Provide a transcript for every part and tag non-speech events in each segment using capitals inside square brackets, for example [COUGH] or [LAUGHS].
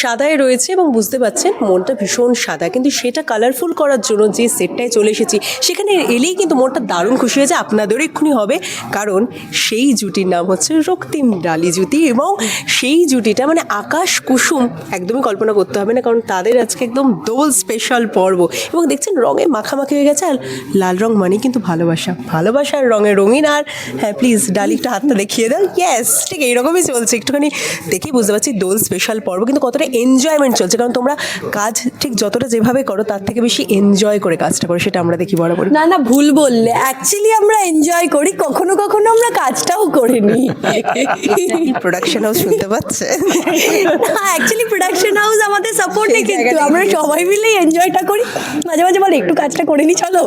সাদায় রয়েছে এবং বুঝতে পাচ্ছেন মনটা ভীষণ সাদা। কিন্তু সেটা কালারফুল করার জন্য যে সেটটায় চলে এসেছি, সেখানে এলেই কিন্তু মনটা দারুণ খুশি হয়েছে আপনাদেরও এক্ষুনি হবে। কারণ সেই জুটির নাম হচ্ছে রক্তিম ডালি জুটি এবং সেই জুটিটা মানে আকাশ কুসুম একদমই কল্পনা করতে হবে না, কারণ তাদের আজকে একদম দোল স্পেশাল পর্ব। এবং দেখছেন রঙে মাখামাখি হয়ে গেছে আর লাল রং মানে কিন্তু ভালোবাসা। ভালোবাসার রঙে রঙিন আর হ্যাঁ প্লিজ ডালি একটু হাতটা দেখিয়ে দাও ইয়েস ঠিক এইরকমই চলছে। একটুখানি দেখেই বুঝতে পারছি দোল স্পেশাল পর্ব। কিন্তু কতটা এনজয়মেন্ট চলছে কারণ তোমরা কাজ ঠিক যতটা যেভাবে করো তার থেকে বেশি এনজয় করে কাজটা করো সেটা আমরা দেখি বরাবর না না ভুল বললে। অ্যাকচুয়ালি আমরা এনজয় করি কখনো কখনো আমরা কাজটাও করে নিই। প্রোডাকশন হাউস শুনতে পাচ্ছে। অ্যাকচুয়ালি প্রোডাকশন হাউস আমাদের সাপোর্টে কিন্তু। আমরা সবাই মিলেই এনজয়টা করি। মাঝে মাঝে বলে একটু কাজটা করে নি চলো।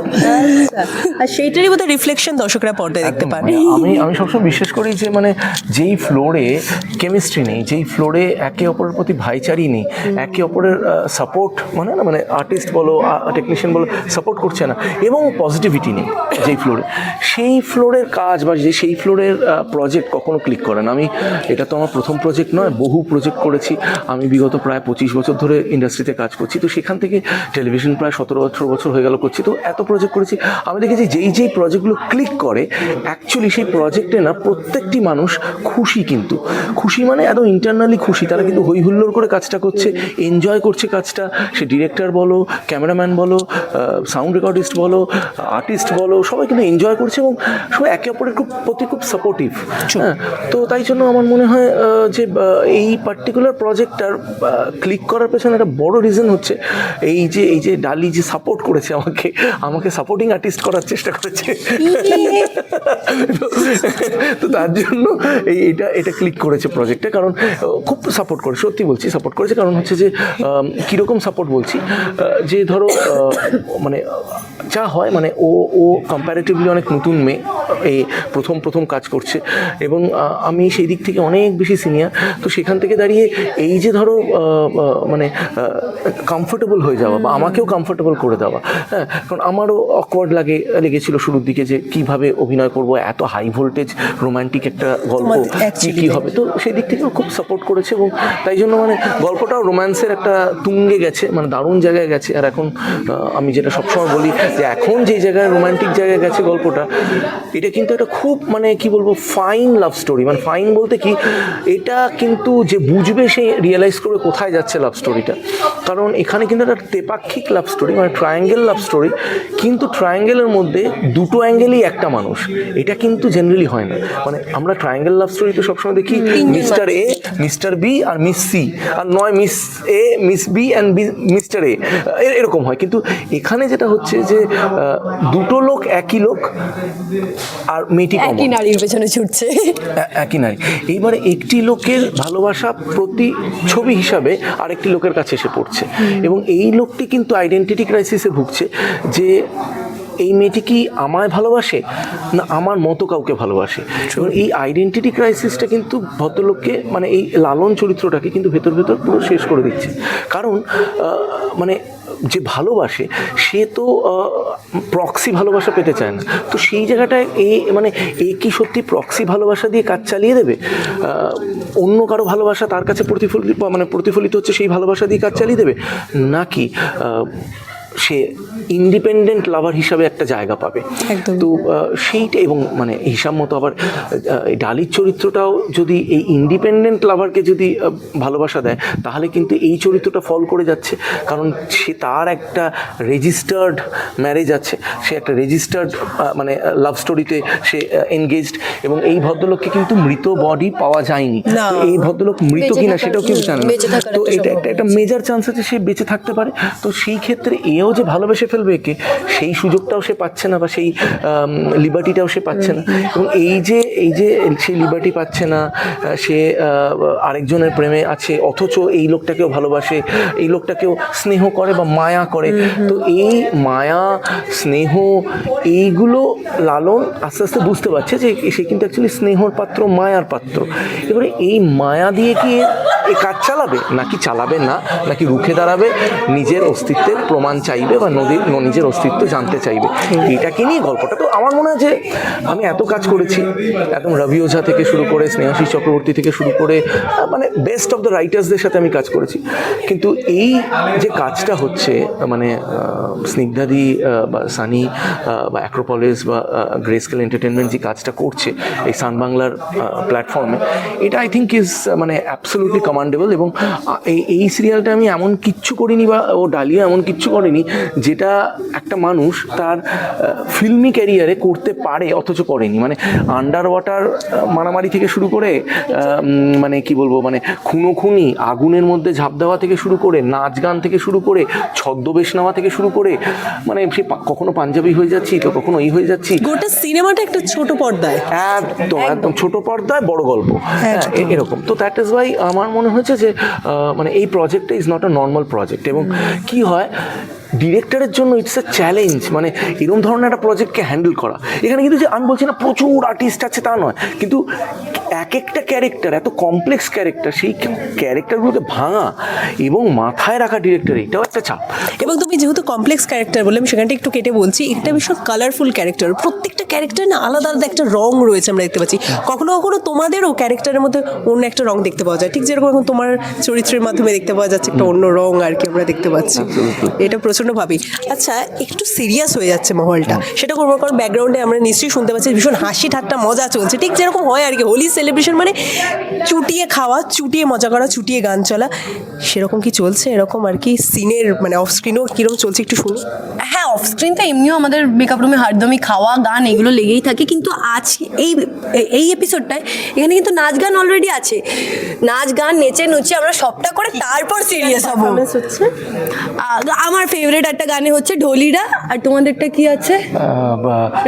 আর সেইটারই বোধহয় রিফ্লেকশন দর্শকরা পর্দায় দেখতে মানে আমি আমি সবসময় বিশ্বাস করি যে মানে যেই ফ্লোরে কেমিস্ট্রি নেই যেই ফ্লোরে একে অপরের প্রতি ভাইচারি নেই। একে অপরের সাপোর্ট মানে না মানে আর্টিস্ট বলো টেকনিশিয়ান বলো সাপোর্ট করছে না। এবং পজিটিভিটি নেই যেই ফ্লোরে সেই ফ্লোরের কাজ বা যে সেই ফ্লোরের প্রজেক্ট কখনো ক্লিক করে না। আমি এটা তো আমার প্রথম প্রজেক্ট নয় বহু প্রজেক্ট করেছি। আমি বিগত প্রায় পঁচিশ বছর ধরে ইন্ডাস্ট্রিতে কাজ করছি। তো সেখান থেকে টেলিভিশন প্রায় সতেরো আঠেরো বছর হয়ে গেল করছি। তো এত প্রজেক্ট করেছি। আমি দেখেছি যেই যেই প্রজেক্টগুলো ক্লিক করে অ্যাকচুয়ালি সেই প্রজেক্টে না প্রত্যেকটি মানুষ খুশি কিন্তু। খুশি মানে এত ইন্টারনালি খুশি তারা কিন্তু হই হুল্লোড় করে কাজটা করছে এনজয় করছে কাজটা। সে ডিরেক্টর বলো ক্যামেরাম্যান বলো সাউন্ড রেকর্ডিস্ট বলো আর্টিস্ট বলো সবাই কিন্তু এনজয় করছে এবং সবাই একে অপরের খুব প্রতি খুব সাপোর্টিভ হ্যাঁ তো তাই জন্য আমার মনে হয় যে এই পার্টিকুলার প্রজেক্টটার ক্লিক করার পেছনে একটা বড় রিজন হচ্ছে এই যে এই যে ডালি যে সাপোর্ট করেছে আমাকে আমাকে সাপোর্টিং আর্টিস্ট করার চেষ্টা করেছে। তো তার জন্য এই এটা এটা ক্লিক করেছে প্রজেক্টে কারণ খুব সাপোর্ট করে সত্যি বলছি। সাপোর্ট করেছে। কারণ হচ্ছে যে কীরকম সাপোর্ট বলছি যে ধরো মানে যা হয় মানে ও ও কম্প্যারেটিভলি অনেক নতুন মেয়ে এই প্রথম প্রথম কাজ করছে। এবং আমি সেই দিক থেকে অনেক বেশি সিনিয়র তো সেখান থেকে দাঁড়িয়ে এই যে ধরো মানে কমফোর্টেবল হয়ে যাওয়া বা আমাকেও কমফোর্টেবল করে দেওয়া হ্যাঁ কারণ আমারও অকওয়ার্ড লাগে লেগেছিল শুরুর দিকে যে কীভাবে অভিনয় করব এত হাই ভোল্টেজ রোমান্টিক একটা গল্প কি হবে? তো সেই দিক থেকেও খুব সাপোর্ট করেছে এবং তাই জন্য মানে গল্পটাও রোম্যান্সের একটা তুঙ্গে গেছে মানে দারুণ জায়গায় গেছে। আর এখন আমি যেটা সবসময় বলি যে এখন যে জায়গায় রোমান্টিক জায়গায় গেছে গল্পটা এটা কিন্তু একটা খুব মানে কি বলব ফাইন লাভ স্টোরি মানে ফাইন বলতে কি এটা কিন্তু যে বুঝবে সে রিয়েলাইজ করবে কোথায় যাচ্ছে লাভ স্টোরিটা কারণ এখানে কিন্তু একটা তেপাক্ষিক লাভ স্টোরি মানে ট্রায়াঙ্গেল লাভ স্টোরি কিন্তু ট্রায়াঙ্গেলের মধ্যে দুটো অ্যাঙ্গেলই একটা মানুষ। এটা কিন্তু জেনারেলি হয় না। মানে আমরা ট্রায়াঙ্গেল লাভ স্টোরি তো সবসময় দেখি মিস্টার এ মিস্টার বি আর মিস সি আর নয় miss A miss B and mister A এরকম হয়। কিন্তু এখানে যেটা হচ্ছে যে দুটো লোক একই লোক আর মেয়েটি একই নারীর পেছনে ছুটছে। একই নারী। এইবারে একটি লোকের ভালোবাসা প্রতি ছবি হিসাবে আরেকটি লোকের কাছে এসে পড়ছে। এবং এই লোকটি কিন্তু আইডেন্টিটি ক্রাইসিসে ভুগছে যে এই মেয়েটি কি আমায় ভালোবাসে না আমার মতো কাউকে ভালোবাসে? এবং এই আইডেন্টিটি ক্রাইসিসটা কিন্তু ভদ্রলোককে মানে এই লালন চরিত্রটাকে কিন্তু ভেতর ভেতর পুরো শেষ করে দিচ্ছে। কারণ মানে যে ভালোবাসে, সে তো প্রক্সি ভালোবাসা পেতে চায় না। তো সেই জায়গাটায় এ মানে এ কি সত্যি প্রক্সি ভালোবাসা দিয়ে কাজ চালিয়ে দেবে? অন্য কারও ভালোবাসা তার কাছে প্রতিফলিত মানে প্রতিফলিত হচ্ছে সেই ভালোবাসা দিয়ে কাজ চালিয়ে দেবে? নাকি সে ইন্ডিপেন্ডেন্ট লাভার হিসাবে একটা জায়গা পাবে। তো সেইটা এবং মানে হিসাব মতো আবার এই ডালির চরিত্রটাও যদি এই ইন্ডিপেন্ডেন্ট লাভারকে যদি ভালোবাসা দেয় তাহলে কিন্তু এই চরিত্রটা ফল করে যাচ্ছে। কারণ সে তার একটা রেজিস্টার্ড ম্যারেজ আছে। সে একটা রেজিস্টার্ড মানে লাভ স্টোরিতে সে এনগেজড এবং এই ভদ্রলোককে কিন্তু মৃত বডি পাওয়া যায়নি। এই ভদ্রলোক মৃত কিনা সেটাও কেউ জানে না। তো এটা একটা একটা মেজার চান্স আছে সে বেঁচে থাকতে পারে। তো সেই ক্ষেত্রে এও যে ভালোবেসে ফেলবে একে? সেই সুযোগটাও সে পাচ্ছে না বা সেই লিবার্টিটাও সে পাচ্ছে না। এবং এই যে এই যে সে লিবার্টি পাচ্ছে না সে আরেকজনের প্রেমে আছে, অথচ এই লোকটাকেও ভালোবাসে, এই লোকটাকেও স্নেহ করে বা মায়া করে। তো এই মায়া, স্নেহ, এইগুলো লালন আস্তে আস্তে বুঝতে পারছে যে সে কিন্তু অ্যাকচুয়ালি স্নেহর পাত্র, মায়ার পাত্র। এবারে এই মায়া দিয়ে কি এ কাজ চালাবে? নাকি চালাবে না? নাকি রুখে দাঁড়াবে? নিজের অস্তিত্বের প্রমাণ চাইবে বা নদীর ন- নিজের অস্তিত্ব জানতে চাইবে। এটাকে নিয়ে গল্পটা তো আমার মনে হয় যে আমি এত কাজ করেছি, একদম রবি ওঝা থেকে শুরু করে, স্নেহাশিস চক্রবর্তী থেকে শুরু করে মানে বেস্ট অফ দ্য রাইটার্সদের সাথে আমি কাজ করেছি। কিন্তু এই যে কাজটা হচ্ছে মানে স্নিগ্ধাদি বা সানি বা অ্যাক্রোপলিস বা গ্রেসকেল এন্টারটেনমেন্ট যে কাজটা করছে, এই সান বাংলার প্ল্যাটফর্মে এটা আই থিঙ্ক ইজ মানে অ্যাবসোলুটলি কমান্ডেবল এবং এই এই সিরিয়ালটা আমি এমন কিচ্ছু করিনি বা, ও ডালিয়া এমন কিচ্ছু করেনি, যেটা একটা মানুষ তার ফিল্মি ক্যারিয়ারে করতে পারে অথচ করেনি। মানে আন্ডার ওয়াটার মারামারি থেকে শুরু করে মানে কি বলব মানে খুনো খুনি আগুনের মধ্যে ঝাঁপ দেওয়া থেকে শুরু করে নাচ গান থেকে শুরু করে ছদ্মবেশ নেওয়া থেকে শুরু করে মানে সে কখনো পাঞ্জাবি হয়ে যাচ্ছি তো কখনো এই হয়ে যাচ্ছি। গোটা সিনেমাটা একটা ছোট পর্দায়। একদম একদম। ছোট পর্দায় বড় গল্প। হ্যাঁ, এরকম। তো দ্যাট ইজ ওয়াই আমার মনে হয়েছে যে মানে এই প্রজেক্টটা is not a normal project এবং কি হয় ডিরেক্টরের জন্য ইটস এ চ্যালেঞ্জ মানে এরকম ধরনের একটা প্রজেক্টকে হ্যান্ডেল করা। এখানে কিন্তু যে আমি বলছি না প্রচুর আর্টিস্ট আছে তা নয় কিন্তু এক একটা ক্যারেক্টার এত কমপ্লেক্স ক্যারেক্টার সেই ক্যারেক্টারগুলোকে ভাঙা এবং মাথায় রাখা ডিরেক্টর এটাও একটা চাপ। এবং তুমি যেহেতু কমপ্লেক্স ক্যারেক্টার বলে আমি সেখানটা একটু কেটে বলছি এটা ভীষণ কালারফুল ক্যারেক্টার প্রত্যেকটা ক্যারেক্টার না আলাদা আলাদা একটা রং রয়েছে আমরা দেখতে পাচ্ছি। কখনো কখনো তোমাদেরও ক্যারেক্টারের মধ্যে অন্য একটা রং দেখতে পাওয়া যায় ঠিক যেরকম এখন তোমার চরিত্রের মাধ্যমে দেখতে পাওয়া যাচ্ছে একটা অন্য রং আর কি আমরা দেখতে পাচ্ছি। এটা প্রচণ্ড ভাবি। আচ্ছা একটু সিরিয়াস হয়ে যাচ্ছে মহলটা। সেটা করব কারণ ব্যাকগ্রাউন্ডে আমরা নিশ্চয়ই শুনতে পাচ্ছি ভীষণ হাসি ঠাট্টা মজা চলছে। ঠিক যেরকম হয় আর কি হোলি সেলিব্রেশন মানে চুটিয়ে খাওয়া চুটিয়ে মজা করা চুটিয়ে গান চলা। সেরকম কি চলছে? এরকম আর কি সিনের মানে অফ স্ক্রিনও কীরকম চলছে একটু শুনুন। হ্যাঁ অফ স্ক্রিন তো এমনিও আমাদের মেকআপ রুমে হারদমি খাওয়া গান এগুলো লেগেই থাকে। কিন্তু আজ এই এই এপিসোডটায় এখানে কিন্তু নাচ গান অলরেডি আছে। নাচ গান নেচে নুচে আমরা সবটা করে তারপর সিরিয়াস হব। হচ্ছে? আমার ফেভারিট একটা গানে হচ্ছে ঢোলিরা আর তোমাদেরটা কি আছে?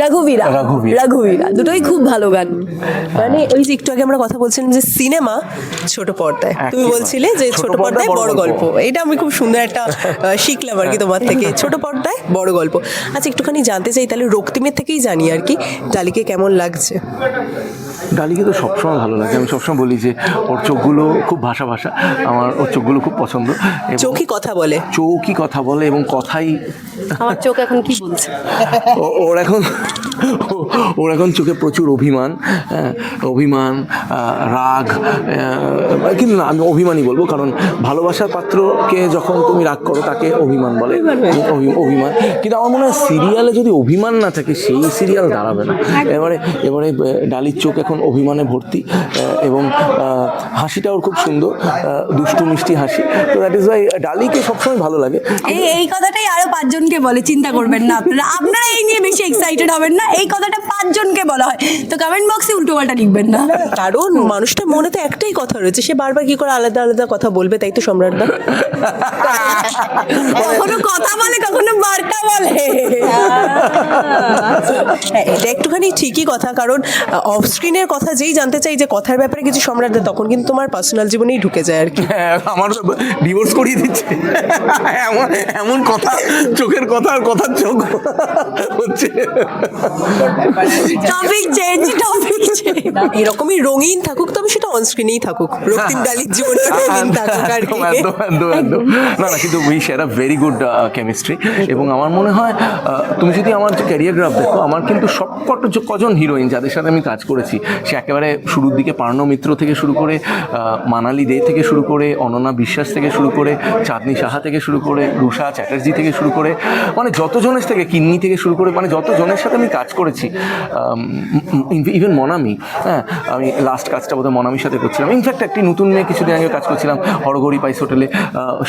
রঘুবীরা। রঘুবীরা। দুটোই খুব ভালো গান। মানে ওই যে একটু আগে আমরা কথা বলছিলাম যে সিনেমা ছোট পর্দায়। তুমি বলছিলে যে ছোট পর্দায় বড় গল্প। গল্প। এটা আমি খুব সুন্দর একটা শিখলাম আর কি তোমার থেকে ছোট পর্দায় বড় গল্প। আচ্ছা একটুখানি জানতে চাই তাহলে রক্তিমের থেকেই জানি আর কি ডালিকে কেমন লাগছে? ডালিকে তো সবসময় ভালো লাগে। আমি সবসময় বলি যে ওর চোখগুলো খুব ভাষা ভাষা। আমার ওর চোখগুলো খুব পছন্দ। চৌকি চোখই কথা বলে। চৌকি কথা বলে এবং কথাই আমার চোখ এখন কি বলছে? ওর এখন ওর এখন চোখে প্রচুর অভিমান হ্যাঁ, অভিমান রাগ কিন্তু না আমি অভিমানই বলব কারণ ভালোবাসার পাত্রকে যখন তুমি রাগ করো তাকে অভিমান বলে। অভিমান কিন্তু আমার মনে হয় সিরিয়ালে যদি অভিমান না থাকে সেই সিরিয়াল দাঁড়াবে না। এবারে এবারে ডালির চোখ এখন অভিমানে ভর্তি এবং হাসিটা ওর খুব সুন্দর দুষ্টু মিষ্টি হাসি। তো দ্যাট ইজ ওয়াই ডালিকে সবসময় ভালো লাগে। এই এই কথাটাই আরও পাঁচজনকে বলে চিন্তা করবেন না। আপনারা আপনারা এই নিয়ে বেশি এক্সাইটেড হবেন না। এই কথাটা পাঁচজনকে বলা হয়। তো কমেন্ট বক্সে উল্টো পাল্টা লিখবেন না। কারণ মানুষটা মনে তো একটাই কথা রয়েছে সে বারবার কি করে আলাদা আলাদা কথা বলবে তাই তো সম্রাটদা? কখনো কথা বলে কখনো বার্তা বলে। হ্যাঁ এটা একটুখানি ঠিকই কথা কারণ অফ স্ক্রিনের কথা যেই জানতে চাই যে কথার ব্যাপারে কিছু সম্রাট সম্রাটদা তখন কিন্তু তোমার পার্সোনাল জীবনেই ঢুকে যায় আর কি। হ্যাঁ, আমার ডিভোর্স করিয়ে দিচ্ছে। এমন এমন কথা চোখের কথা আর কথার চোখ হচ্ছে। টপিক চেঞ্জ টপিক [LAUGHS] এরকমই রঙিন থাকুক তবে সেটা অন স্ক্রিনেই থাকুক। রক্তিম ডালির জীবনে রঙিন থাকুক আর কি। না না কিন্তু we share a very good chemistry এবং আমার মনে হয় তুমি যদি আমার যে ক্যারিয়ারগ্রাফ দেখো আমার কিন্তু সবকটা যে কজন হিরোইন যাদের সাথে আমি কাজ করেছি সে একেবারে শুরুর দিকে পার্ণ মিত্র থেকে শুরু করে মানালি দে থেকে শুরু করে অনন্যা বিশ্বাস থেকে শুরু করে চাঁদনি সাহা থেকে শুরু করে রুষা চ্যাটার্জি থেকে শুরু করে মানে যতজনের থেকে কিন্নি থেকে শুরু করে মানে যতজনের সাথে আমি কাজ করেছি ইভেন মনামি হ্যাঁ আমি লাস্ট কাজটা বোধহয় মনামির সাথে করছিলাম। ইনফ্যাক্ট একটি নতুন মেয়ে কিছুদিন আগে কাজ করছিলাম হরগরি পাইস হোটেলে।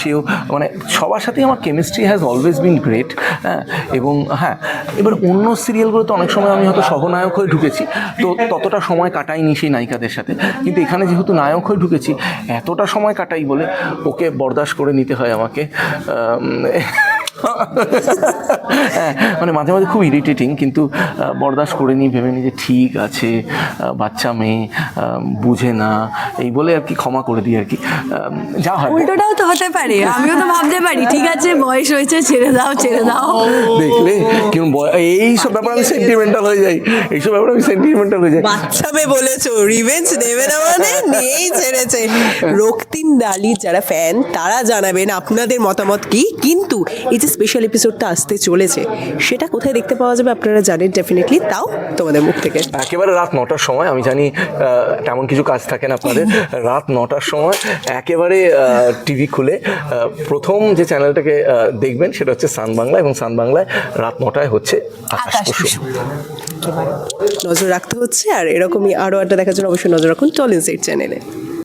সেও মানে সবার সাথেই আমার chemistry has always been great হ্যাঁ এবং হ্যাঁ এবার অন্য সিরিয়ালগুলোতে অনেক সময় আমি হয়তো সহনায়ক হয়ে ঢুকেছি। তো ততটা সময় কাটাইনি সেই নায়িকাদের সাথে। কিন্তু এখানে যেহেতু নায়ক হয়ে ঢুকেছি এতটা সময় কাটাই বলে ওকে বরদাস্ত করে নিতে হয় আমাকে। আম, [LAUGHS] মানে মাঝে মাঝে খুব ইরিটেটিং কিন্তু বরদাস্ত করে নিই ভেবে নিই যে ঠিক আছে বাচ্চা মেয়ে বুঝে না এই বলে আর কি ক্ষমা করে দিই আর কি। যা হয়। উল্টোটাও তো হতে পারে আমিও তো ভাবতে পারি ঠিক আছে বয়স হয়েছে ছেড়ে দাও ছেড়ে দাও। দেখলে কেমন এইসব ব্যাপার আমি সেন্টিমেন্টাল হয়ে যাই। এইসব ব্যাপার আমি সেন্টিমেন্টাল হয়ে যাই। বাচ্চা মেয়ে বলেছ রিভেঞ্জ নেবে না মানে নিয়েই ছেড়েছে। রক্তিম ডালির যারা ফ্যান তারা জানাবেন আপনাদের মতামত কি? কিন্তু এই যে স্পেশাল এপিসোডটা আসতে চলেছে সেটা কোথায় দেখতে পাওয়া যাবে আপনারা জানেন ডেফিনেটলি তাও তোমাদের মুখ থেকে। একেবারে রাত নটার সময় আমি জানি তেমন কিছু কাজ থাকে না আপনাদের রাত নটার সময় একেবারে টিভি খুলে প্রথম যে চ্যানেলটাকে দেখবেন সেটা হচ্ছে সান বাংলা এবং সান বাংলায় রাত নটায় হচ্ছে আকাশ নজর রাখতে হচ্ছে আর এরকমই আরও একটা দেখার জন্য অবশ্যই নজর রাখুন টল ইনসাইড চ্যানেলে।